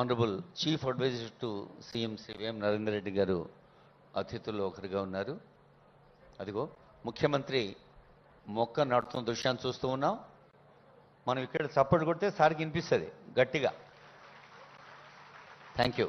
Honourable chief adviser to CM Shri Narendra Narender Reddy garu అతిథుల్లో ఒకరిగా ఉన్నారు. అదిగో ముఖ్యమంత్రి మొక్క నాటుతున్న దృశ్యాన్ని చూస్తూ ఉన్నాం. మనం ఇక్కడ సపోర్ట్ కొడితే సార్కి వినిపిస్తుంది గట్టిగా. థ్యాంక్ యూ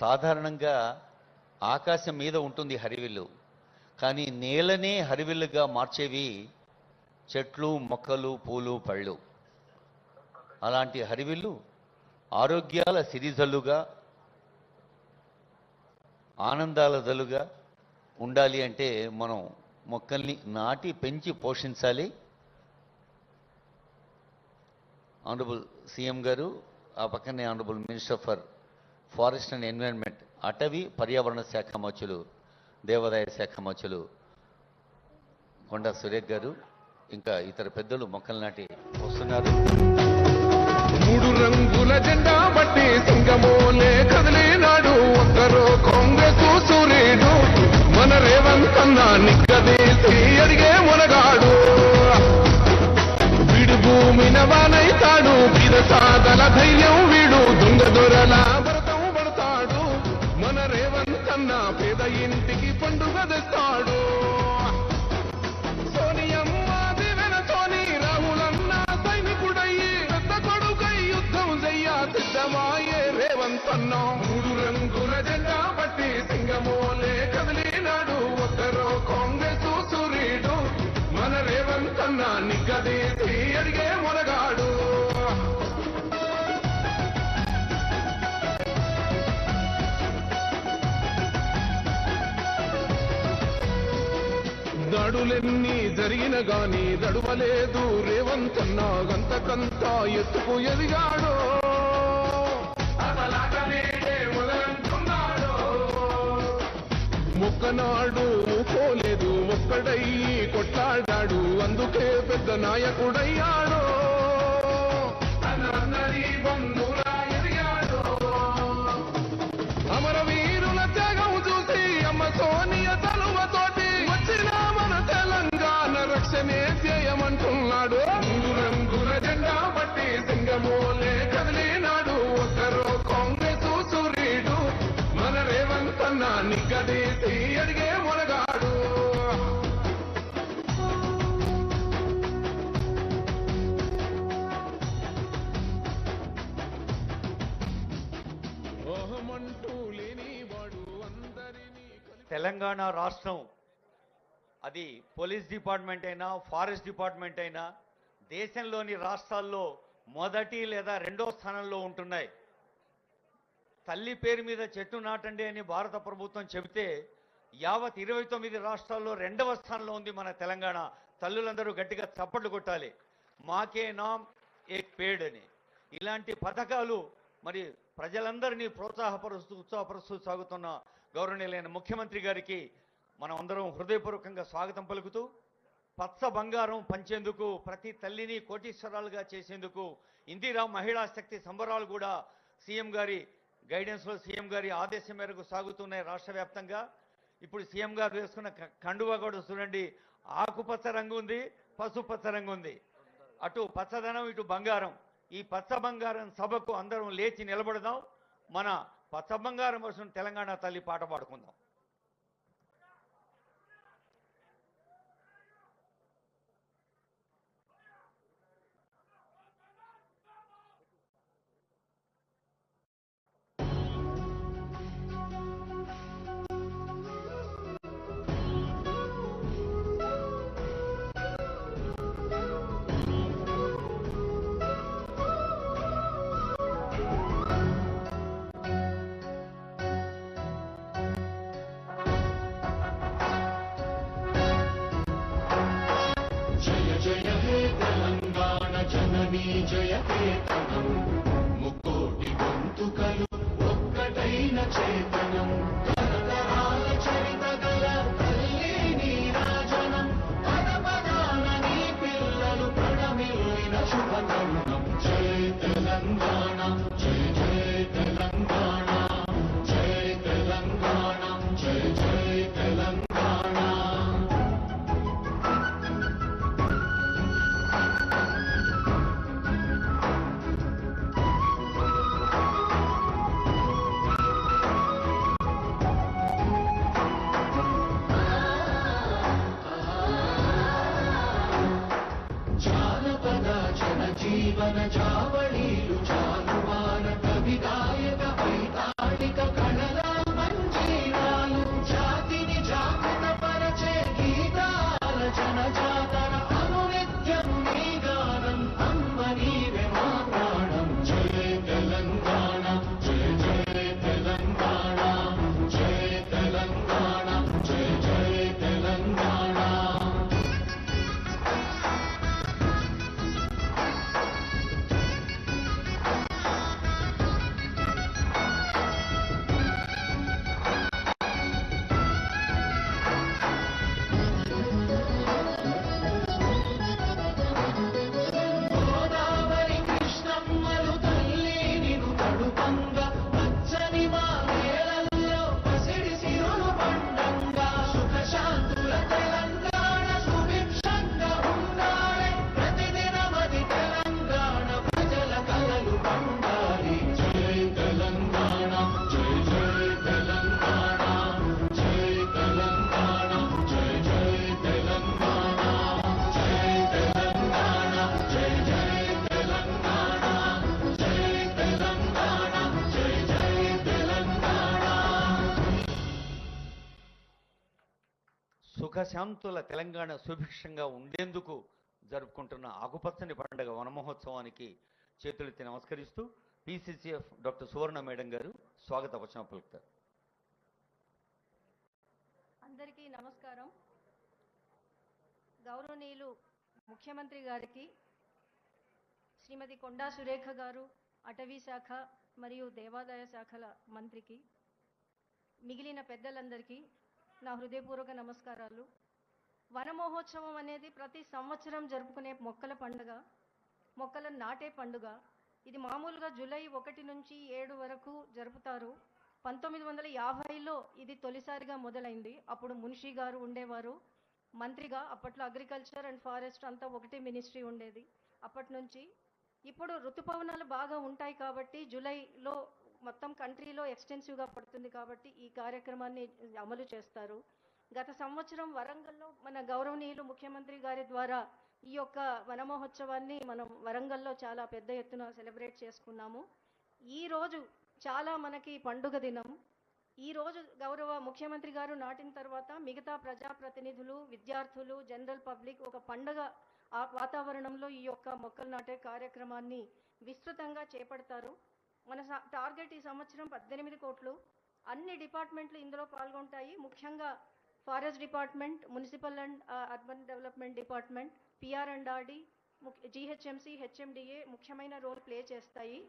సాధారణంగా ఆకాశం మీద ఉంటుంది హరివిల్లు. కానీ నేలనే హరివిల్లుగా మార్చేవి చెట్లు మొక్కలు పూలు పళ్ళు. అలాంటి హరివిల్లు ఆరోగ్యాల సిరిజల్లుగా ఆనందాల జలుగా ఉండాలి అంటే మనం మొక్కల్ని నాటి పెంచి పోషించాలి. ఆనరబుల్ సీఎం గారు ఆ పక్కనే honourable minister for forest and environment అటవీ పర్యావరణ శాఖ మచ్చులు దేవాదాయ శాఖ మచ్చులు కొండా సురేఖ్ గారు ఇంకా ఇతర పెద్దలు మొక్కలు నాటి వస్తున్నారు. మూడు రంగుల జెండా బట్టి సింగమోలే కదిలినాడు. ఒక్కరో కొంగకు సూర్యుడు. మన రేవంత్ అన్న నిక్కదీసి అడిగే మునగాడు. వీడు భూమిన వానైతాడు. బిద ధైర్యం వీడు. దొంగ దొరల చేస్తాడు. తెస్తాడు సోనియమ్మ దివెనతోని రాహులన్న సైనికుడయ్యి పెద్ద కొడుకై యుద్ధం చెయ్య సిద్ధమాయే రేవంత్ మూడు రంగుల జెండా బట్టి సింగమోలే కదిలినాడు. ఒక్కరో కాంగ్రెస్ సూర్యుడు మన రేవంత్ అన్న నిగ్గదీసి అడిగే మునగాడు దాడులెన్ని జరిగిన గాని దడువలేదు. రేవంతన్నా గంతకంత ఎత్తుకు ఎదిగాడు. మొక్కనాడు పోలేదు ఒక్కడయ్యి కొట్లాడాడు. అందుకే పెద్ద నాయకుడయ్యాడు. అన్నరి తెలంగాణ రాష్ట్రం అది పోలీస్ డిపార్ట్మెంట్ అయినా ఫారెస్ట్ డిపార్ట్మెంట్ అయినా దేశంలోని రాష్ట్రాల్లో మొదటి లేదా రెండో స్థానంలో ఉంటున్నాయి. తల్లి పేరు మీద చెట్టు నాటండి అని భారత ప్రభుత్వం చెబితే యావత్ ఇరవై తొమ్మిది రాష్ట్రాల్లో రెండవ స్థానంలో ఉంది మన తెలంగాణ. తల్లులందరూ గట్టిగా చప్పట్లు కొట్టాలి. మాకే నామ్ ఏక్ పేడ్ అని ఇలాంటి పథకాలు మరి ప్రజలందరినీ ప్రోత్సాహపరుస్తూ ఉత్సాహపరుస్తూ సాగుతున్న గౌరవనీయులైన ముఖ్యమంత్రి గారికి మనం అందరం హృదయపూర్వకంగా స్వాగతం పలుకుతూ పచ్చ బంగారం పంచేందుకు ప్రతి తల్లిని కోటీశ్వరాలుగా చేసేందుకు ఇందిరా మహిళా శక్తి సంబరాలు కూడా సీఎం గారి గైడెన్స్లో సీఎం గారి ఆదేశం మేరకు సాగుతున్నాయి రాష్ట్ర వ్యాప్తంగా. ఇప్పుడు సీఎం గారు వేసుకున్న కండువా కూడా చూడండి ఆకుపచ్చ రంగు ఉంది పసుపచ్చ రంగు ఉంది. అటు పచ్చదనం ఇటు బంగారం. ఈ పచ్చ బంగారం సభకు అందరం లేచి నిలబడదాం. మన పచ్చ బంగారం వర్షం తెలంగాణ తల్లి పాట పాడుకుందాం. विजयते సుఖశాంతుల తెలంగాణ సుభిక్షంగా ఉండేందుకు జరుపుకుంటున్న ఆకుపచ్చని పండుగ వనమహోత్సవానికి చేతులెత్తి నమస్కరిస్తూ పిసిసిఎఫ్ డాక్టర్ సువర్ణ మేడం గారు స్వాగత వచనం పలుకుతారు అందరికీ నమస్కారం. గౌరవనీయులు ముఖ్యమంత్రి గారికి శ్రీమతి కొండా సురేఖ గారు అటవీ శాఖ మరియు దేవాదాయ శాఖల మంత్రికి మిగిలిన పెద్దలందరికీ నా హృదయపూర్వక నమస్కారాలు. వనమహోత్సవం అనేది ప్రతి సంవత్సరం జరుపుకునే మొక్కల పండుగ మొక్కల నాటే పండుగ. ఇది మామూలుగా జూలై ఒకటి నుంచి ఏడు వరకు జరుపుతారు. పంతొమ్మిది వందల యాభైలో ఇది తొలిసారిగా మొదలైంది. అప్పుడు మున్షి గారు ఉండేవారు. మంత్రిగా అప్పట్లో అగ్రికల్చర్ అండ్ ఫారెస్ట్ అంతా ఒకటే మినిస్ట్రీ ఉండేది. అప్పటి నుంచి ఇప్పుడు ఋతుపవనాలు బాగా ఉంటాయి కాబట్టి జూలైలో మొత్తం కంట్రీలో ఎక్స్టెన్సివ్గా పడుతుంది కాబట్టి ఈ కార్యక్రమాన్ని అమలు చేస్తారు. గత సంవత్సరం వరంగల్లో మన గౌరవనీయులు ముఖ్యమంత్రి గారి ద్వారా ఈ యొక్క వనమహోత్సవాన్ని మనం వరంగల్లో చాలా పెద్ద ఎత్తున సెలబ్రేట్ చేసుకున్నాము. ఈ రోజు చాలా మనకి పండుగ దినం. ఈ రోజు గౌరవ ముఖ్యమంత్రి గారు నాటిన తర్వాత మిగతా ప్రజాప్రతినిధులు విద్యార్థులు జనరల్ పబ్లిక్ ఒక పండగ ఆ వాతావరణంలో ఈ యొక్క మొక్కలు నాటే కార్యక్రమాన్ని విస్తృతంగా చేపడతారు. మన టార్గెట్ ఈ సంవత్సరం పద్దెనిమిది కోట్లు. అన్ని డిపార్ట్మెంట్లు ఇందులో పాల్గొంటాయి. ముఖ్యంగా forest department municipal and urban development department PR and RD GHMC HMDA ముఖ్యమైన రోల్ ప్లే చేస్తాయి.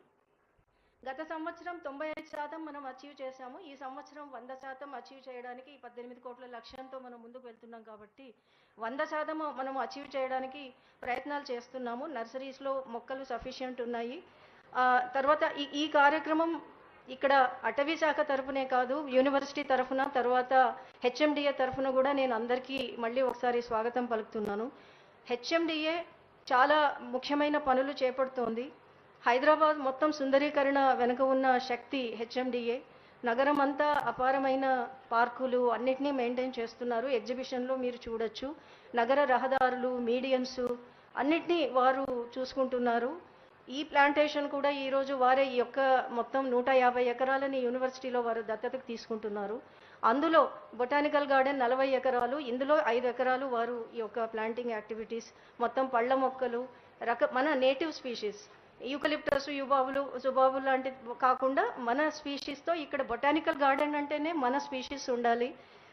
గత సంవత్సరం తొంభై ఐదు శాతం మనం అచీవ్ చేశాము. ఈ సంవత్సరం వంద శాతం అచీవ్ చేయడానికి ఈ పద్దెనిమిది కోట్ల లక్ష్యంతో మనం ముందుకు వెళ్తున్నాం కాబట్టి వంద శాతం మనం అచీవ్ చేయడానికి ప్రయత్నాలు చేస్తున్నాము. నర్సరీస్లో మొక్కలు సఫిషియంట్ ఉన్నాయి. తర్వాత ఈ ఈ కార్యక్రమం ఇక్కడ అటవీ శాఖ తరఫునే కాదు యూనివర్సిటీ తరఫున తర్వాత హెచ్ఎండిఏ తరఫున కూడా నేను అందరికీ మళ్ళీ ఒకసారి స్వాగతం పలుకుతున్నాను. హెచ్ఎండిఏ చాలా ముఖ్యమైన పనులు చేపడుతోంది. హైదరాబాద్ మొత్తం సుందరీకరణ వెనుక ఉన్న శక్తి హెచ్ఎండిఏ. నగరం అంతా అపారమైన పార్కులు అన్నిటినీ మెయింటైన్ చేస్తున్నారు. ఎగ్జిబిషన్లో మీరు చూడొచ్చు. నగర రహదారులు మీడియన్స్ అన్నిటినీ వారు చూసుకుంటున్నారు. ఈ ప్లాంటేషన్ కూడా ఈరోజు వారే ఈ యొక్క మొత్తం నూట యాభై ఎకరాలని యూనివర్సిటీలో వారు దత్తతకు తీసుకుంటున్నారు. అందులో బొటానికల్ గార్డెన్ నలభై ఎకరాలు ఇందులో ఐదు ఎకరాలు వారు ఈ యొక్క ప్లాంటింగ్ యాక్టివిటీస్ మొత్తం పళ్ళ మొక్కలు రక మన నేటివ్ స్పీషీస్ యూకలిప్టస్ యుబాబులు జుబాబులు లాంటి కాకుండా మన స్పీషీస్తో ఇక్కడ బొటానికల్ గార్డెన్ అంటేనే మన స్పీషీస్ ఉండాలి.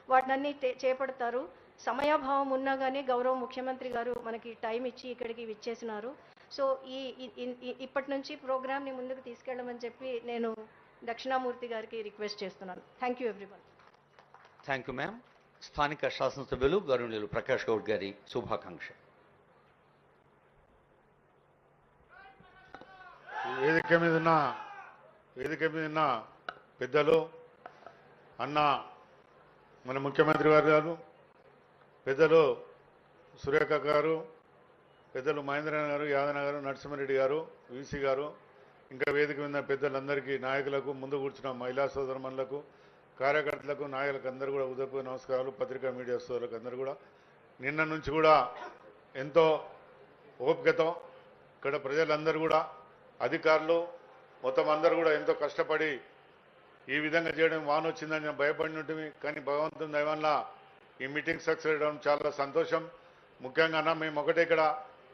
వాటినన్నీ చేపడతారు. సమయాభావం ఉన్నా కానీ గౌరవ ముఖ్యమంత్రి గారు మనకి టైం ఇచ్చి ఇక్కడికి విచ్చేసినారు. సో ఈ ఇప్పటి నుంచి ప్రోగ్రామ్ని ముందుకు తీసుకెళ్ళమని చెప్పి నేను దక్షిణామూర్తి గారికి రిక్వెస్ట్ చేస్తున్నాను. Thank you everyone thank you ma'am స్థానిక శాసనసభ్యులు గౌరవనీయులు ప్రకాష్ గౌడ్ గారి శుభాకాంక్ష వేదిక మీద ఉన్న వేదిక మీద ఉన్న పెద్దలు అన్న మన ముఖ్యమంత్రి గారు గారు పెద్దలు సురేఖ గారు పెద్దలు మహేంద్రన్ గారు యాదన గారు నరసింహారెడ్డి గారు వీసీ గారు ఇంకా వేదిక మీద ఉన్న పెద్దలందరికీ నాయకులకు ముందు కూర్చున్న మహిళా సోదరమణులకు కార్యకర్తలకు నాయకులకు అందరూ కూడా ఉదయపూర్వ నమస్కారాలు పత్రికా మీడియా సోదరులకు అందరూ కూడా. నిన్న నుంచి కూడా ఎంతో ఓపికతో ఇక్కడ ప్రజలందరూ కూడా అధికారులు మొత్తం అందరూ కూడా ఎంతో కష్టపడి ఈ విధంగా చేయడం వాన వచ్చిందని నేను భయపడి ఉంటుంది కానీ భగవంతుని దయవల్ల ఈ మీటింగ్ సక్సెస్ అవ్వడం చాలా సంతోషం. ముఖ్యంగా మేము ఒకటే ఇక్కడ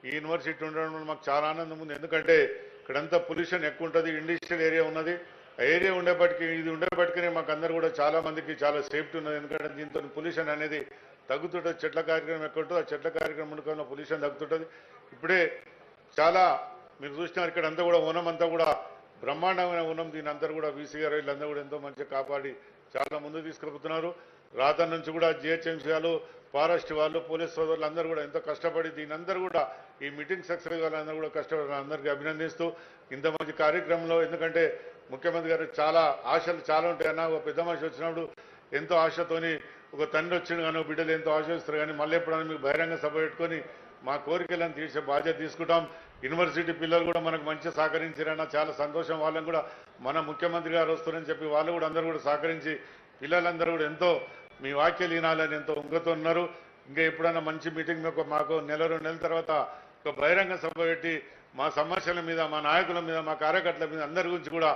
ఈ యూనివర్సిటీ ఉండడం వల్ల మాకు చాలా ఆనందం ఉంది. ఎందుకంటే ఇక్కడంతా పొల్యూషన్ ఎక్కువ ఉంటుంది ఇండస్ట్రియల్ ఏరియా ఉన్నది. ఆ ఏరియా ఉండేపటికి ఇది ఉండేపటికి మాకు అందరూ కూడా చాలా మందికి చాలా సేఫ్టీ ఉన్నది. ఎందుకంటే దీంతో పొల్యూషన్ అనేది తగ్గుతుంటుంది. చెట్ల కార్యక్రమం ఎక్కడ ఆ చెట్ల కార్యక్రమం ఉండకుండా పొల్యూషన్ తగ్గుతుంటుంది. ఇప్పుడే చాలా మీరు చూసినారు ఇక్కడ అంతా కూడా ఓనం అంతా కూడా బ్రహ్మాండమైన ఓనం దీని అందరూ కూడా వీసీ గారు వీళ్ళందరూ కూడా ఎంతో మంచిగా కాపాడి చాలా ముందు తీసుకెళ్తున్నారు రాత నుంచి కూడా జిహెచ్ఎంసీలు వాళ్ళు ఫారెస్ట్ వాళ్ళు పోలీస్ సోదరులు అందరూ కూడా ఎంతో కష్టపడి దీని అందరూ కూడా ఈ మీటింగ్ సక్సెస్ వాళ్ళందరూ కూడా కష్టపడి అందరికీ అభినందిస్తూ ఇంత మంచి కార్యక్రమంలో ఎందుకంటే ముఖ్యమంత్రి గారు చాలా ఆశలు చాలా ఉంటాయన్న ఒక పెద్ద మనిషి వచ్చినప్పుడు ఎంతో ఆశతోని ఒక తండ్రి వచ్చిన కానీ బిడ్డలు ఎంతో ఆశిస్తారు కానీ మళ్ళీ ఎప్పుడైనా మీకు బహిరంగ సభ పెట్టుకొని మా కోరికలను తీర్చే బాధ్యత తీసుకుంటాం. యూనివర్సిటీ పిల్లలు కూడా మనకు మంచి సహకరించారన్న చాలా సంతోషం. వాళ్ళని కూడా మన ముఖ్యమంత్రి గారు వస్తారని చెప్పి వాళ్ళు కూడా అందరూ కూడా సహకరించి పిల్లలందరూ కూడా ఎంతో మీ వాక్యాలు వినాలని ఎంతో ఉంగతో ఉన్నారు. ఇంకా ఎప్పుడైనా మంచి మీటింగ్ మీకు మాకు నెల రెండు నెలల తర్వాత ఒక బహిరంగ సభ పెట్టి మా సమస్యల మీద మా నాయకుల మీద మా కార్యకర్తల మీద అందరి గురించి కూడా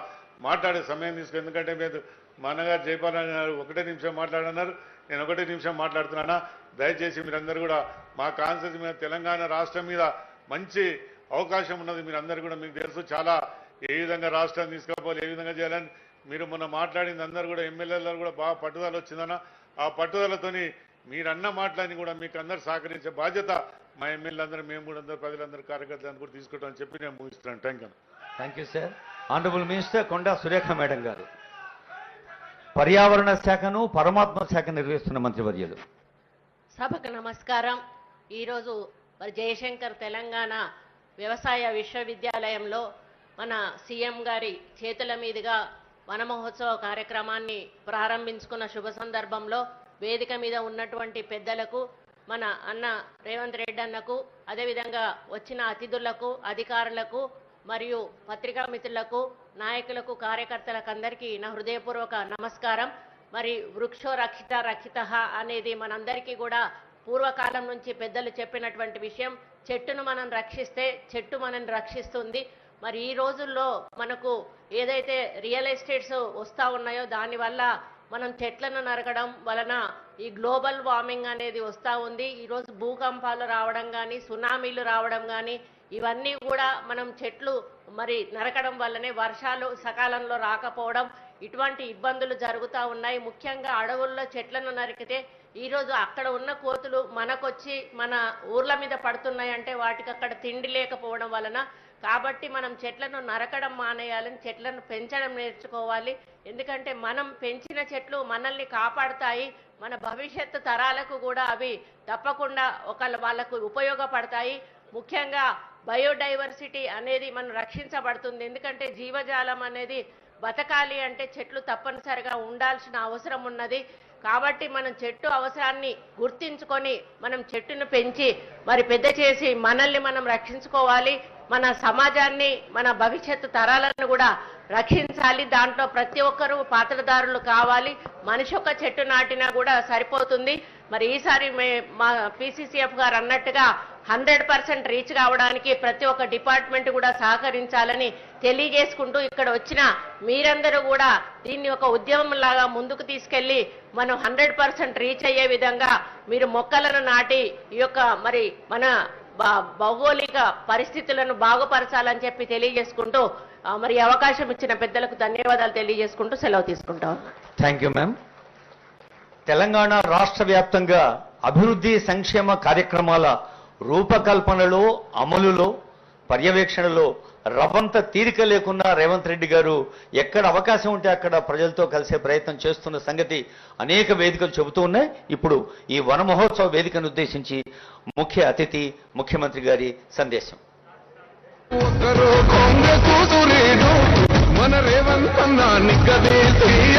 మాట్లాడే సమయం తీసుకు ఎందుకంటే మీరు మా అన్నగారు జయపాలని గారు ఒకటే నిమిషం మాట్లాడన్నారు. నేను ఒకటే నిమిషం మాట్లాడుతున్నానా? దయచేసి మీరందరూ కూడా మా కాన్సెన్స్ మీద తెలంగాణ రాష్ట్రం మీద మంచి అవకాశం ఉన్నది. మీరు అందరూ కూడా మీకు తెలుసు చాలా ఏ విధంగా రాష్ట్రాన్ని తీసుకోవాలి ఏ విధంగా చేయాలని. మీరు మొన్న మాట్లాడింది అందరూ కూడా ఎమ్మెల్యేలు కూడా బాగా పట్టుదల వచ్చిందన్న. ఆ పట్టుదలతోని మీరన్న మాటలని కూడా మీకు అందరు సహకరించే బాధ్యత మా ఎమ్మెల్యే అందరూ మేము కూడా అందరూ ప్రజలందరూ కార్యకర్తలు కూడా తీసుకుంటాం అని చెప్పి నేను ముగిస్తున్నాను. Thank you thank you sir. Honourable minister Konda Surekha madam garu. పర్యావరణ శాఖను పరమాత్మ శాఖ నిర్వహిస్తున్న మంత్రివర్యులు. సభకు నమస్కారం. ఈరోజు మరి జయశంకర్ తెలంగాణ వ్యవసాయ విశ్వవిద్యాలయంలో మన సీఎం గారి చేతుల మీదుగా వన మహోత్సవ కార్యక్రమాన్ని ప్రారంభించుకున్న శుభ సందర్భంలో వేదిక మీద ఉన్నటువంటి పెద్దలకు మన అన్న రేవంత్ రెడ్డి అన్నకు అదేవిధంగా వచ్చిన అతిథులకు అధికారులకు మరియు పత్రికా మిత్రులకు నాయకులకు కార్యకర్తలకు అందరికీ నా హృదయపూర్వక నమస్కారం. మరి వృక్షో రక్షిత రక్షిత అనేది మనందరికీ కూడా పూర్వకాలం నుంచి పెద్దలు చెప్పినటువంటి విషయం. చెట్టును మనం రక్షిస్తే చెట్టు మనని రక్షిస్తుంది. మరి ఈ రోజుల్లో మనకు ఏదైతే రియల్ ఎస్టేట్స్ వస్తూ ఉన్నాయో దానివల్ల మనం చెట్లను నరకడం వలన ఈ గ్లోబల్ వార్మింగ్ అనేది వస్తూ ఉంది. ఈరోజు భూకంపాలు రావడం కానీ సునామీలు రావడం కానీ ఇవన్నీ కూడా మనం చెట్లు మరి నరకడం వల్లనే వర్షాలు సకాలంలో రాకపోవడం ఇటువంటి ఇబ్బందులు జరుగుతూ ఉన్నాయి. ముఖ్యంగా అడవుల్లో చెట్లను నరికితే ఈరోజు అక్కడ ఉన్న కోతులు మనకొచ్చి మన ఊర్ల మీద పడుతున్నాయంటే వాటికి అక్కడ తిండి లేకపోవడం వలన కాబట్టి మనం చెట్లను నరకడం మానేయాలని చెట్లను పెంచడం నేర్చుకోవాలి. ఎందుకంటే మనం పెంచిన చెట్లు మనల్ని కాపాడుతాయి మన భవిష్యత్తు తరాలకు కూడా అవి తప్పకుండా ఒక వాళ్ళకు ఉపయోగపడతాయి. ముఖ్యంగా బయోడైవర్సిటీ అనేది మనం రక్షించబడుతుంది. ఎందుకంటే జీవజాలం అనేది బతకాలి అంటే చెట్లు తప్పనిసరిగా ఉండాల్సిన అవసరం ఉన్నది. కాబట్టి మనం చెట్టు అవసరాన్ని గుర్తించుకొని మనం చెట్టును పెంచి మరి పెద్ద చేసి మనల్ని మనం రక్షించుకోవాలి. మన సమాజాన్ని మన భవిష్యత్తు తరాలను కూడా రక్షించాలి. దాంట్లో ప్రతి ఒక్కరూ పాత్రదారులు కావాలి. మనిషి ఒక చెట్టు నాటినా కూడా సరిపోతుంది. మరి ఈసారి మే మా పీసీసీఎఫ్ గారు అన్నట్టుగా హండ్రెడ్ పర్సెంట్ రీచ్ కావడానికి ప్రతి ఒక్క డిపార్ట్మెంట్ కూడా సహకరించాలని తెలియజేసుకుంటూ ఇక్కడ వచ్చిన మీరందరూ కూడా దీన్ని ఒక ఉద్యమం లాగా ముందుకు తీసుకెళ్ళి మనం హండ్రెడ్ పర్సెంట్ రీచ్ అయ్యే విధంగా మీరు మొక్కలను నాటి ఈ యొక్క మరి మన భౌగోళిక పరిస్థితులను బాగుపరచాలని చెప్పి తెలియజేసుకుంటూ మరి అవకాశం ఇచ్చిన పెద్దలకు ధన్యవాదాలు తెలియజేసుకుంటూ సెలవు తీసుకుంటాం. థ్యాంక్ యూ మ్యామ్ తెలంగాణ రాష్ట్ర వ్యాప్తంగా అభివృద్ధి సంక్షేమ కార్యక్రమాల రూపకల్పనలో అమలులో పర్యవేక్షణలో రవంత తీరిక లేకున్నా రేవంత్ రెడ్డి గారు ఎక్కడ అవకాశం ఉంటే అక్కడ ప్రజలతో కలిసే ప్రయత్నం చేస్తున్న సంగతి అనేక వేదికలు చెబుతూ ఉన్నాయి. ఇప్పుడు ఈ వన మహోత్సవ వేదికను ఉద్దేశించి ముఖ్య అతిథి ముఖ్యమంత్రి గారి సందేశం. మన రేవంత్ సూర్యుడు మన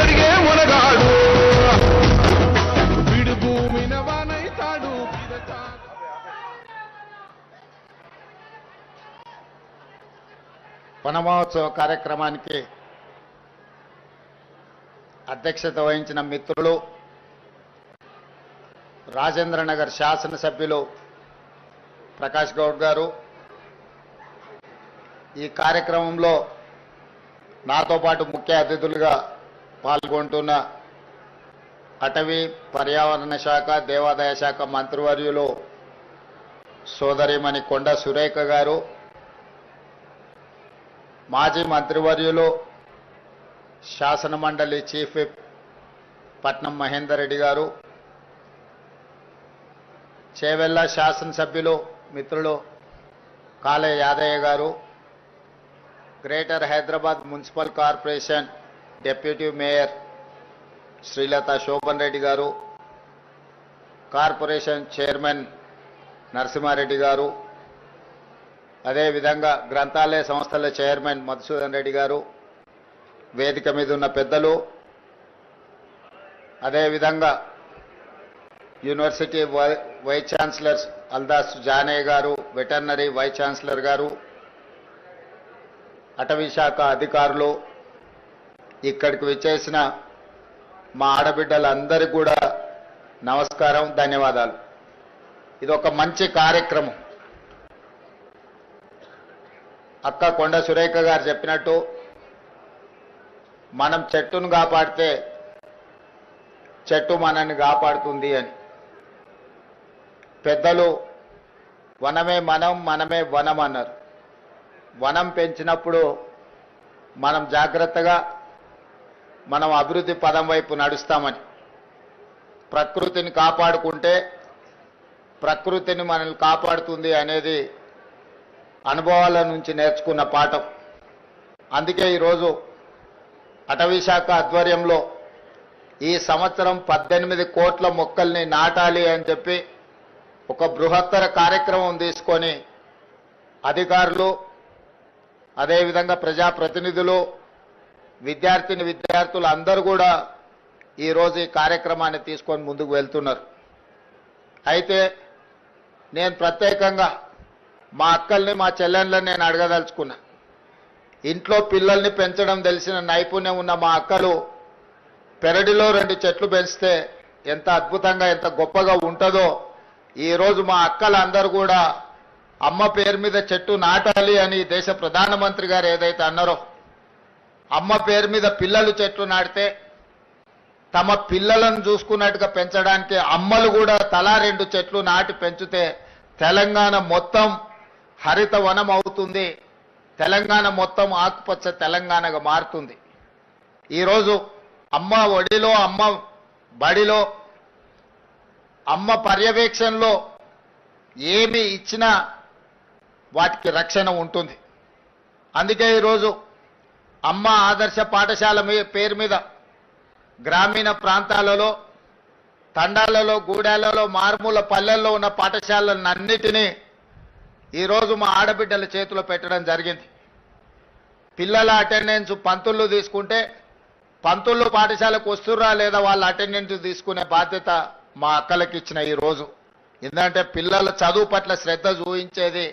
అడిగే మునగాడు. వనమహోత్సవ కార్యక్రమానికి అధ్యక్షత వహించిన మిత్రులు రాజేంద్ర నగర్ శాసనసభ్యులు ప్రకాష్ గౌడ్ గారు. ఈ కార్యక్రమంలో నాతో పాటు ముఖ్య అతిథులుగా పాల్గొంటున్న అటవీ పర్యావరణ శాఖ దేవాదాయ శాఖ మంత్రివర్యులు సోదరిమణి కొండ సురేఖ గారు మాజీ మంత్రివర్యులు శాసన మండలి చీఫ్ విప్ పట్నం మహేందర్ రెడ్డి గారు చేవెళ్ళ శాసనసభ్యులు మిత్రులు Kale Yadaiah garu greater Hyderabad municipal corporation deputy mayor Srilatha Shobhan Reddy garu corporation chairman Narasimha Reddy గారు అదేవిధంగా గ్రంథాలయ సంస్థల చైర్మన్ మధుసూదన్ రెడ్డి గారు వేదిక మీద ఉన్న పెద్దలు అదేవిధంగా university why vice chancellor Aldas Janaiah garu veterinary vice chancellor గారు అటవీ శాఖ అధికారులు ఇక్కడికి విచ్చేసిన మా ఆడబిడ్డలందరికీ కూడా నమస్కారం ధన్యవాదాలు. ఇది ఒక మంచి కార్యక్రమం. అక్క కొండ సురేఖ గారు చెప్పినట్టు మనం చెట్టును కాపాడితే చెట్టు మనల్ని కాపాడుతుంది అని. పెద్దలు వనమే మనం మనమే వనం అన్నారు. వనం పెంచినప్పుడు మనం జాగ్రత్తగా మనం అభివృద్ధి పదం వైపు నడుస్తామని. ప్రకృతిని కాపాడుకుంటే ప్రకృతిని మనల్ని కాపాడుతుంది అనేది అనుభవాల నుంచి నేర్చుకున్న పాఠం. అందుకే ఈరోజు అటవీశాఖ ఆధ్వర్యంలో ఈ సంవత్సరం పద్దెనిమిది కోట్ల మొక్కల్ని నాటాలి అని చెప్పి ఒక బృహత్తర కార్యక్రమం తీసుకొని అధికారులు అదేవిధంగా ప్రజాప్రతినిధులు విద్యార్థిని విద్యార్థులు అందరూ కూడా ఈరోజు ఈ కార్యక్రమాన్ని తీసుకొని ముందుకు వెళ్తున్నారు. అయితే నేను ప్రత్యేకంగా మా అక్కల్ని మా చెల్లెళ్ళని నేను అడగదలుచుకున్నా. ఇంట్లో పిల్లల్ని పెంచడం తెలిసిన నైపుణ్యం ఉన్న మా అక్కలు పెరడిలో రెండు చెట్లు పెంచితే ఎంత అద్భుతంగా ఎంత గొప్పగా ఉంటుందో ఈరోజు మా అక్కలందరూ కూడా అమ్మ పేరు మీద చెట్టు నాటాలి అని దేశ ప్రధానమంత్రి గారు ఏదైతే అన్నారో అమ్మ పేరు మీద పిల్లలు చెట్లు నాటితే తమ పిల్లలను చూసుకున్నట్టుగా పెంచడానికి అమ్మలు కూడా తలా రెండు చెట్లు నాటి పెంచితే తెలంగాణ మొత్తం హరిత వనం అవుతుంది తెలంగాణ మొత్తం ఆకుపచ్చ తెలంగాణగా మారుతుంది. ఈరోజు అమ్మ ఒడిలో అమ్మ బడిలో అమ్మ పర్యవేక్షణలో ఏమి ఇచ్చినా వాటికి రక్షణ ఉంటుంది. అందుకే ఈరోజు అమ్మ ఆదర్శ పాఠశాల మీ పేరు మీద గ్రామీణ ప్రాంతాలలో తండాలలో గూడాలలో మారుమూల పల్లెల్లో ఉన్న పాఠశాలలన్నిటినీ ఈరోజు మా ఆడబిడ్డల చేతిలో పెట్టడం జరిగింది. పిల్లల అటెండెన్స్ పంతుళ్ళు తీసుకుంటే పంతుళ్ళు పాఠశాలకు వస్తుర్రా లేదా వాళ్ళ అటెండెన్స్ తీసుకునే బాధ్యత మా అక్కలకి ఇచ్చిన ఈ రోజు. ఎందుకంటే పిల్లల చదువు పట్ల శ్రద్ధ చూపించేది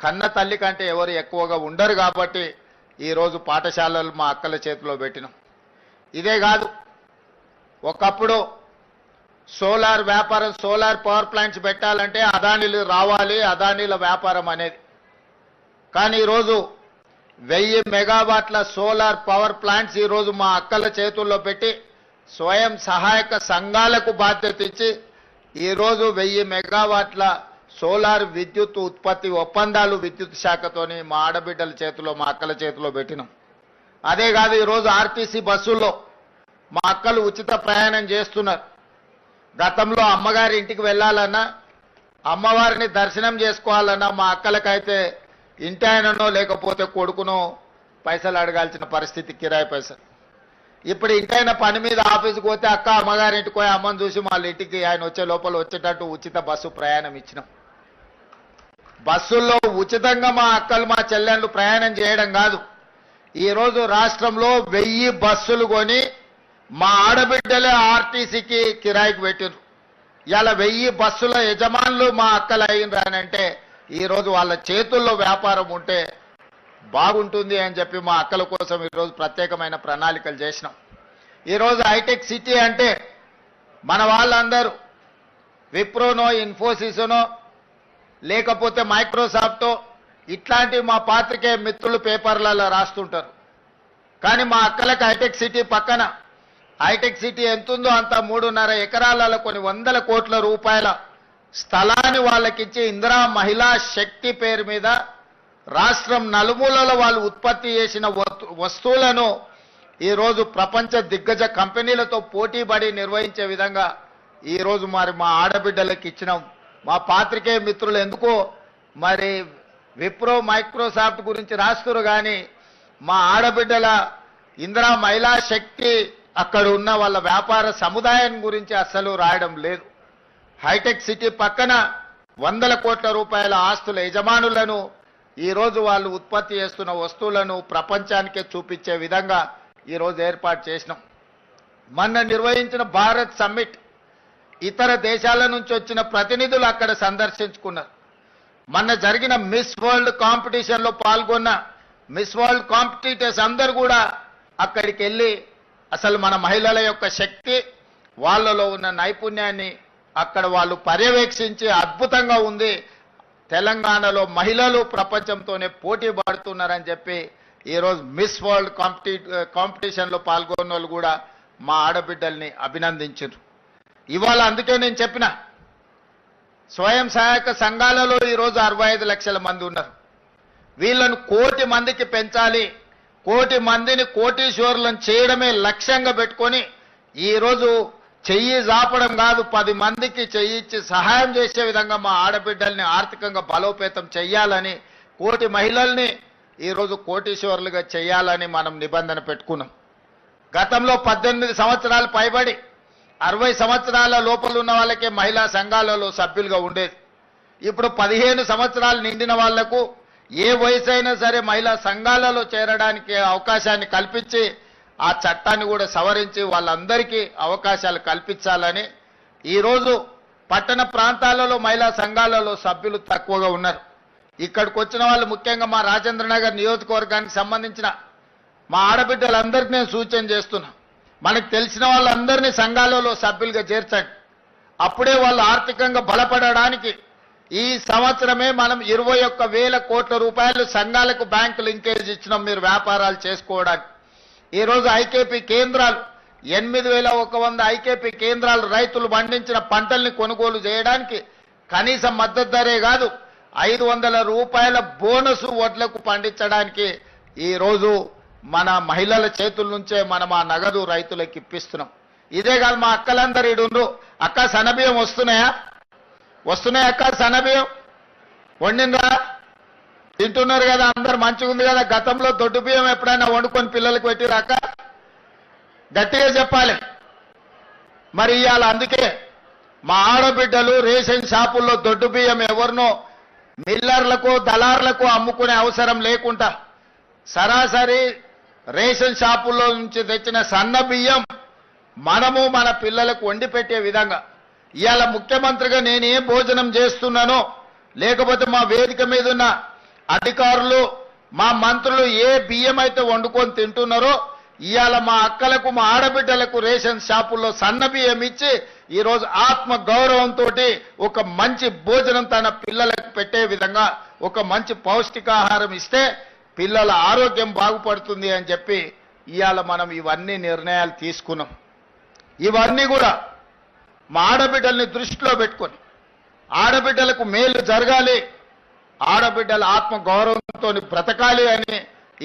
కన్న తల్లి కంటే ఎవరు ఎక్కువగా ఉండరు కాబట్టి ఈరోజు పాఠశాలలు మా అక్కల చేతిలో పెట్టినాం. ఇదే కాదు ఒకప్పుడు సోలార్ వ్యాపారం సోలార్ పవర్ ప్లాంట్స్ పెట్టాలంటే అదానీలు రావాలి అదానీల వ్యాపారం అనేది. కానీ ఈరోజు వెయ్యి మెగావాట్ల సోలార్ పవర్ ప్లాంట్స్ ఈరోజు మా అక్కల చేతుల్లో పెట్టి స్వయం సహాయక సంఘాలకు బాధ్యత ఇచ్చి ఈరోజు వెయ్యి మెగావాట్ల సోలార్ విద్యుత్ ఉత్పత్తి ఒప్పందాలు విద్యుత్ శాఖతోని మా ఆడబిడ్డల చేతిలో మా అక్కల చేతిలో పెట్టినాం. అదే కాదు ఈరోజు ఆర్టీసీ బస్సుల్లో మా అక్కలు ఉచిత ప్రయాణం చేస్తున్నారు. గతంలో అమ్మగారి ఇంటికి వెళ్ళాలన్నా అమ్మవారిని దర్శనం చేసుకోవాలన్నా మా అక్కలకైతే ఇంటి ఆయననో లేకపోతే కొడుకునో పైసలు అడగాల్సిన పరిస్థితి కిరాయి పైసలు. ఇప్పుడు ఇంటైనా పని మీద ఆఫీస్కి పోతే అక్క అమ్మగారి ఇంటికి పోయి అమ్మని చూసి వాళ్ళ ఇంటికి ఆయన వచ్చే లోపల వచ్చేటట్టు ఉచిత బస్సు ప్రయాణం ఇచ్చినాం. బస్సుల్లో ఉచితంగా మా అక్కలు మా చెల్లెళ్ళు ప్రయాణం చేయడం కాదు. ఈరోజు రాష్ట్రంలో వెయ్యి బస్సులు కొని మా ఆడబిడ్డలే ఆర్టీసీకి కిరాయికి పెట్టారు ఇలా వెయ్యి బస్సుల యజమానులు మా అక్కలు అయ్యిండ్రానంటే ఈరోజు వాళ్ళ చేతుల్లో వ్యాపారం ఉంటే బాగుంటుంది అని చెప్పి మా అక్కల కోసం ఈరోజు ప్రత్యేకమైన ప్రణాళికలు చేసినాం. ఈరోజు హైటెక్ సిటీ అంటే మన వాళ్ళందరూ విప్రోనో ఇన్ఫోసిస్నో లేకపోతే మైక్రోసాఫ్టో ఇట్లాంటి మా పాత్రికే మిత్రులు పేపర్లలో రాస్తుంటారు. కానీ మా అక్కలకు హైటెక్ సిటీ పక్కన హైటెక్ సిటీ ఎంతుందో అంత మూడున్నర ఎకరాలలో కొన్ని వందల కోట్ల రూపాయల స్థలాన్ని వాళ్ళకిచ్చి ఇందిరా మహిళా శక్తి పేరు మీద రాష్ట్రం నలుమూలలో వాళ్ళు ఉత్పత్తి చేసిన వస్తు- వస్తువులను ఈరోజు ప్రపంచ దిగ్గజ కంపెనీలతో పోటీపడి నిర్వహించే విధంగా ఈరోజు మరి మా ఆడబిడ్డలకు ఇచ్చినాం. మా పాత్రికేయ మిత్రులు ఎందుకో మరి విప్రో మైక్రోసాఫ్ట్ గురించి రాస్తున్నారు కానీ మా ఆడబిడ్డల ఇందిరా మహిళా శక్తి అక్కడ ఉన్న వాళ్ళ వ్యాపార సముదాయం గురించి అస్సలు రాయడం లేదు. హైటెక్ సిటీ పక్కన వందల కోట్ల రూపాయల ఆస్తుల యజమానులను ఈరోజు వాళ్ళు ఉత్పత్తి చేస్తున్న వస్తువులను ప్రపంచానికే చూపించే విధంగా ఈరోజు ఏర్పాటు చేసినాం. మొన్న నిర్వహించిన భారత్ సమ్మిట్ ఇతర దేశాల నుంచి వచ్చిన ప్రతినిధులు అక్కడ సందర్శించుకున్నారు. మొన్న జరిగిన మిస్ వరల్డ్ కాంపిటీషన్లో పాల్గొన్న మిస్ వరల్డ్ కాంపిటీటర్స్ అందరు కూడా అక్కడికి వెళ్ళి అసలు మన మహిళల యొక్క శక్తి వాళ్ళలో ఉన్న నైపుణ్యాన్ని అక్కడ వాళ్ళు పర్యవేక్షించి అద్భుతంగా ఉంది. తెలంగాణలో మహిళలు ప్రపంచంతోనే పోటీ పడుతున్నారని చెప్పి ఈరోజు మిస్ వరల్డ్ కాంపిటీ కాంపిటీషన్లో పాల్గొన్న వాళ్ళు కూడా మా ఆడబిడ్డల్ని అభినందించారు ఇవాళ అందుకే నేను చెప్పిన స్వయం సహాయక సంఘాలలో ఈరోజు అరవై ఐదు లక్షల మంది ఉన్నారు. వీళ్ళను కోటి మందికి పెంచాలి. కోటి మందిని కోటీశ్వరులను చేయడమే లక్ష్యంగా పెట్టుకొని ఈరోజు చెయ్యి జాపడం కాదు పది మందికి చెయ్యి ఇచ్చి సహాయం చేసే విధంగా మా ఆడబిడ్డల్ని ఆర్థికంగా బలోపేతం చెయ్యాలని కోటి మహిళల్ని ఈరోజు కోటీశ్వరులుగా చేయాలని మనం నిబంధన పెట్టుకున్నాం. గతంలో పద్దెనిమిది సంవత్సరాలు పైబడి అరవై సంవత్సరాల లోపల ఉన్న వాళ్ళకే మహిళా సంఘాలలో సభ్యులుగా ఉండేది. ఇప్పుడు పదిహేను సంవత్సరాలు నిండిన వాళ్ళకు ఏ వయసు అయినా సరే మహిళా సంఘాలలో చేరడానికి అవకాశాన్ని కల్పించి ఆ చట్టాన్ని కూడా సవరించి వాళ్ళందరికీ అవకాశాలు కల్పించాలని. ఈరోజు పట్టణ ప్రాంతాలలో మహిళా సంఘాలలో సభ్యులు తక్కువగా ఉన్నారు. ఇక్కడికి వచ్చిన వాళ్ళు ముఖ్యంగా మా రాజేంద్ర నగర్ నియోజకవర్గానికి సంబంధించిన మా ఆడబిడ్డలందరికీ నేను సూచన చేస్తున్నా. మనకు తెలిసిన వాళ్ళందరినీ సంఘాలలో సభ్యులుగా చేర్చండి. అప్పుడే వాళ్ళు ఆర్థికంగా బలపడడానికి ఈ సంవత్సరమే మనం ఇరవై ఒక్క వేల కోట్ల రూపాయలు సంఘాలకు బ్యాంకు లింకేజ్ ఇచ్చినాం మీరు వ్యాపారాలు చేసుకోవడానికి. ఈరోజు ఐకేపీ కేంద్రాలు ఎనిమిది వేల ఒక వంద ఐకేపీ కేంద్రాలు రైతులు పండించిన పంటల్ని కొనుగోలు చేయడానికి కనీస మద్దతు ధరే కాదు ఐదు వందల రూపాయల బోనస్ వడ్లకు పండించడానికి ఈరోజు మన మహిళల చేతుల నుంచే మనం ఆ నగదు రైతులకు ఇప్పిస్తున్నాం. ఇదే కాదు మా అక్కలందరూ ఇడుండ్రు. అక్క సనబియ్యం వస్తున్నాయా? వస్తున్నాయి అక్క సన్నబియ్యం. వండిందా తింటున్నారు కదా అందరు మంచిగా ఉంది కదా. గతంలో దొడ్డు బియ్యం ఎప్పుడైనా వండుకొని పిల్లలకు పెట్టిరాక గట్టిగా చెప్పాలి. మరి ఇవాళ అందుకే మా ఆడబిడ్డలు రేషన్ షాపుల్లో దొడ్డు బియ్యం ఎవరినో మిల్లర్లకు దళార్లకు అమ్ముకునే అవసరం లేకుండా సరాసరి రేషన్ షాపుల్లో నుంచి తెచ్చిన సన్న బియ్యం మనము మన పిల్లలకు వండి పెట్టే విధంగా ఇవాళ ముఖ్యమంత్రిగా నేను భోజనం చేస్తున్నానో. లేకపోతే మా వేదిక మీద ఉన్న అధికారులు మా మంత్రులు ఏ బియ్యం అయితే వండుకొని తింటున్నారో ఇవాళ మా అక్కలకు మా ఆడబిడ్డలకు రేషన్ షాపుల్లో సన్న బియ్యం ఇచ్చి ఈరోజు ఆత్మ గౌరవంతో ఒక మంచి భోజనం తన పిల్లలకు పెట్టే విధంగా ఒక మంచి పౌష్టికాహారం ఇస్తే పిల్లల ఆరోగ్యం బాగుపడుతుంది అని చెప్పి ఇవాళ మనం ఇవన్నీ నిర్ణయాలు తీసుకున్నాం. ఇవన్నీ కూడా మా ఆడబిడ్డల్ని దృష్టిలో పెట్టుకొని ఆడబిడ్డలకు మేలు జరగాలి. ఆడబిడ్డల ఆత్మ గౌరవంతో బ్రతకాలి అని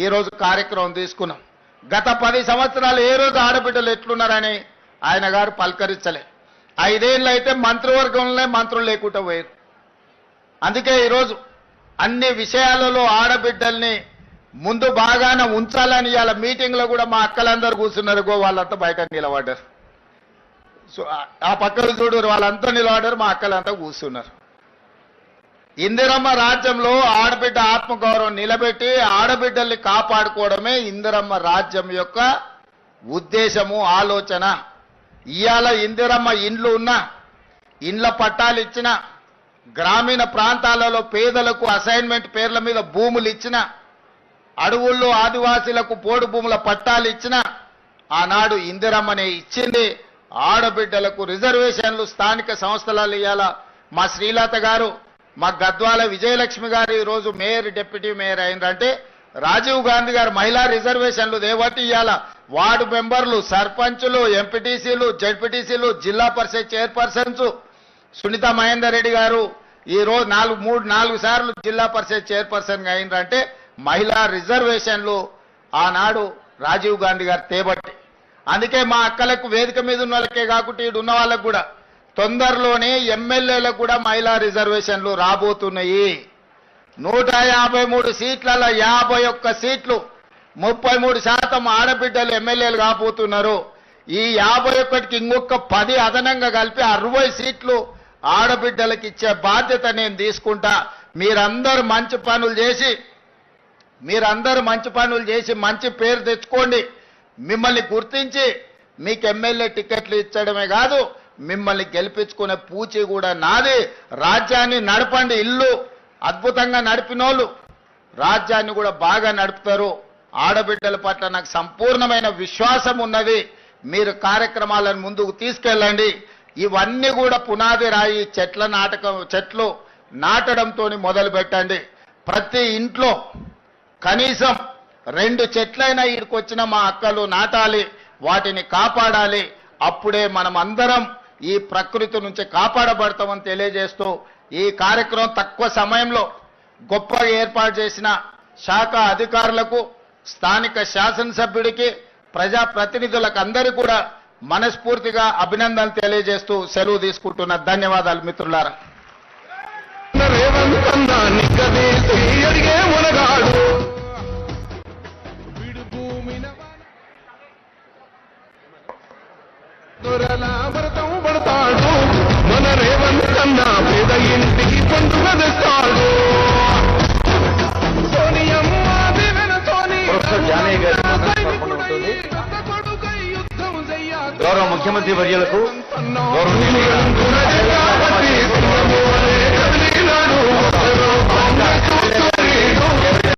ఈరోజు కార్యక్రమం తీసుకున్నాం. గత పది సంవత్సరాలు ఏ రోజు ఆడబిడ్డలు ఎట్లున్నారని ఆయన గారు పలకరించలే. ఐదేళ్ళు అయితే మంత్రివర్గంలోనే మంత్రులు లేకుండా పోయారు. అందుకే ఈరోజు అన్ని విషయాలలో ఆడబిడ్డల్ని ముందు బాగానే ఉంచాలని ఇవాళ మీటింగ్లో కూడా మా అక్కలందరూ కూర్చున్నారు. గో వాళ్ళంతా బయట నిలబడ్డారు. సో ఆ- పక్కన చూడు వాళ్ళంతా నిలబడారు మా అక్కలంతా కూర్చున్నారు. ఇందిరమ్మ రాజ్యంలో ఆడబిడ్డ ఆత్మగౌరవం నిలబెట్టి ఆడబిడ్డల్ని కాపాడుకోవడమే ఇందిరమ్మ రాజ్యం యొక్క ఉద్దేశము ఆలోచన. ఇవాళ ఇందిరమ్మ ఇండ్లు ఉన్నా ఇండ్ల పట్టాలు ఇచ్చిన గ్రామీణ ప్రాంతాలలో పేదలకు అసైన్మెంట్ పేర్ల మీద భూములు ఇచ్చిన అడవుల్లో ఆదివాసీలకు పోడు భూముల పట్టాలు ఇచ్చిన ఆనాడు ఇందిరమ్మనే ఇచ్చింది. ఆడబిడ్డలకు రిజర్వేషన్లు స్థానిక సంస్థలలో ఇవాళ మా శ్రీలత గారు మా గద్వాల విజయలక్ష్మి గారు ఈరోజు మేయర్ డిప్యూటీ మేయర్ అయినరంటే రాజీవ్ గాంధీ గారు మహిళా రిజర్వేషన్లు దేవటి ఇవాళ వార్డు మెంబర్లు సర్పంచులు ఎంపీటీసీలు జడ్పీటీసీలు జిల్లా పరిషత్ చైర్పర్సన్స్ సునీత మహేందర్ రెడ్డి గారు ఈ రోజు నాలుగు మూడు నాలుగు సార్లు జిల్లా పరిషత్ చైర్పర్సన్గా అయినరంటే మహిళా రిజర్వేషన్లు ఆనాడు రాజీవ్ గాంధీ గారు తేబట్టి అందుకే మా అక్కలకు వేదిక మీద ఉన్న వాళ్ళకే కాకుండా ఈడు ఉన్న వాళ్ళకు కూడా తొందరలోనే ఎమ్మెల్యేలకు కూడా మహిళా రిజర్వేషన్లు రాబోతున్నాయి. నూట యాభై మూడు సీట్లలో యాభై ఒక్క సీట్లు ముప్పై మూడు శాతం ఆడబిడ్డలు ఎమ్మెల్యేలు కాబోతున్నారు. ఈ యాభై ఒక్కటికి ఇంకొక పది అదనంగా కలిపి అరవై సీట్లు ఆడబిడ్డలకు ఇచ్చే బాధ్యత నేను తీసుకుంటా. మీరందరూ మంచి పనులు చేసి మీరందరూ మంచి పనులు చేసి మంచి పేరు తెచ్చుకోండి. మిమ్మల్ని గుర్తించి మీకు ఎమ్మెల్యే టికెట్లు ఇచ్చడమే కాదు మిమ్మల్ని గెలిపించుకునే పూచి కూడా నాది. రాజ్యాన్ని నడపండి ఇల్లు అద్భుతంగా నడిపినోళ్ళు. రాజ్యాన్ని కూడా బాగా నడుపుతారు. ఆడబిడ్డల పట్ల నాకు సంపూర్ణమైన విశ్వాసం ఉన్నది. మీరు కార్యక్రమాలను ముందుకు తీసుకెళ్ళండి. ఇవన్నీ కూడా పునాది రాయి చెట్ల నాటకం చెట్లు నాటడంతో మొదలు పెట్టండి ప్రతి ఇంట్లో కనీసం రెండు చెట్లైనా ఈడికొచ్చిన మా అక్కలు నాటాలి వాటిని కాపాడాలి. అప్పుడే మనం అందరం ఈ ప్రకృతి నుంచి కాపాడబడతామని తెలియజేస్తూ ఈ కార్యక్రమం తక్కువ సమయంలో గొప్పగా ఏర్పాటు చేసిన శాఖ అధికారులకు స్థానిక శాసనసభ్యుడికి ప్రజా ప్రతినిధులకు అందరికీ కూడా మనస్ఫూర్తిగా అభినందనలు తెలియజేస్తూ సెలవు తీసుకుంటున్న ధన్యవాదాలు మిత్రులారా. రేవంతన్న నిగ్గదీసి అడిగే మునగాడు. దొరల భరతం పడతాడు. మన పేద ఇంటికి పండుగ తెస్తాడు గౌరవ ముఖ్యమంత్రి వర్యులకు